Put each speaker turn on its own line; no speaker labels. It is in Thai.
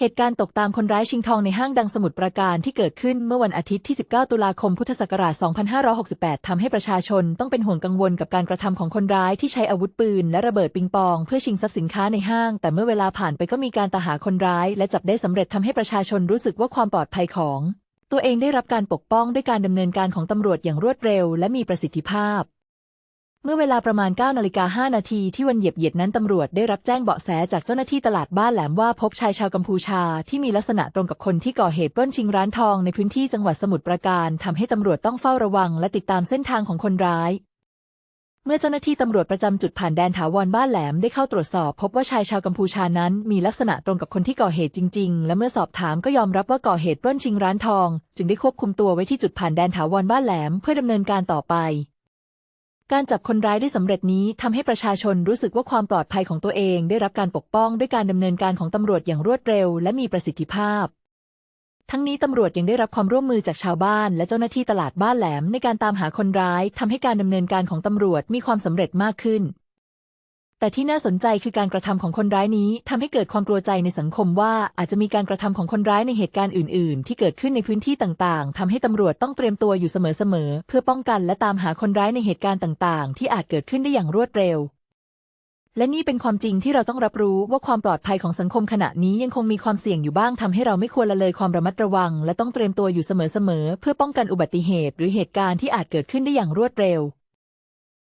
เหตุการณ์ตกตามคนร้ายชิงทองในห้างดังสมุทรปราการที่เกิดขึ้นเมื่อวันอาทิตย์ที่ 19 ตุลาคม พุทธศักราช 2568 ทำให้ประชาชนต้องเป็นห่วงกังวลกับการกระทำของคนร้ายที่ใช้อาวุธปืนและระเบิดปิงปอง เพื่อชิงทรัพย์สินค้าในห้าง แต่เมื่อเวลาผ่านไปก็มีการตาหาคนร้าย และจับได้สำเร็จทำให้ประชาชนรู้สึกว่าความปลอดภัยของ ตัวเองได้รับการปกป้องด้วยการดำเนินการของตำรวจอย่างรวดเร็ว และมีประสิทธิภาพ เมื่อเวลาประมาณ9นาฬิกา5นาทีที่วันเหยียบเหยียดนั้นตำรวจได้รับแจ้งเบาะแสจากเจ้าหน้าที่ตลาดบ้านแหลมว่าพบชายชาวกัมพูชาที่มีลักษณะตรงกับคนที่ก่อเหตุปล้นชิงร้านทองในพื้นที่จังหวัดสมุทรปราการทำให้ตำรวจต้องเฝ้าระวังและติดตามเส้นทางของคนร้าย เมื่อเจ้าหน้าที่ตำรวจประจำจุดผ่านแดนถาวรบ้านแหลมได้เข้าตรวจสอบ พบว่าชายชาวกัมพูชานั้นมีลักษณะตรงกับคนที่ก่อเหตุจริง ๆ และเมื่อสอบถามก็ยอมรับว่าก่อเหตุปล้นชิงร้านทอง จึงได้ควบคุมตัวไว้ที่จุดผ่านแดนถาวรบ้านแหลมเพื่อดำเนินการต่อไป การจับคนร้ายได้สำเร็จนี้ทำให้ประชาชนรู้สึกว่าความปลอดภัยของตัวเองได้รับการปกป้องด้วยการดำเนินการของตำรวจอย่างรวดเร็ว และมีประสิทธิภาพ ทั้งนี้ตำรวจยังได้รับความร่วมมือจากชาวบ้าน และเจ้าหน้าที่ตลาดบ้านแหลมในการตามหาคนร้ายทำให้การดำเนินการของตำรวจมีความสำเร็จมากขึ้น แต่ที่น่าสนใจคือการกระทำของคนร้ายนี้ทำให้เกิดความกลัวใจในสังคมว่าอาจจะมีการกระทำของคนร้ายในเหตุการณ์อื่น ๆ ที่เกิดขึ้นในพื้นที่ต่าง ๆทำให้ตำรวจต้องเตรียมตัวอยู่เสมอ ๆ เพื่อป้องกันและตามหาคนร้ายในเหตุการณ์ต่าง ๆ ที่อาจเกิดขึ้นได้อย่างรวดเร็ว และนี่เป็นความจริงที่เราต้องรับรู้ว่าความปลอดภัยของสังคมขณะนี้ยังคงมีความเสี่ยงอยู่บ้างทำให้เราไม่ควรละเลยความระมัดระวัง และต้องเตรียมตัวอยู่เสมอ ๆ เพื่อป้องกันอุบัติเหตุ หรือเหตุการณ์ที่อาจเกิดขึ้นได้อย่างรวดเร็ว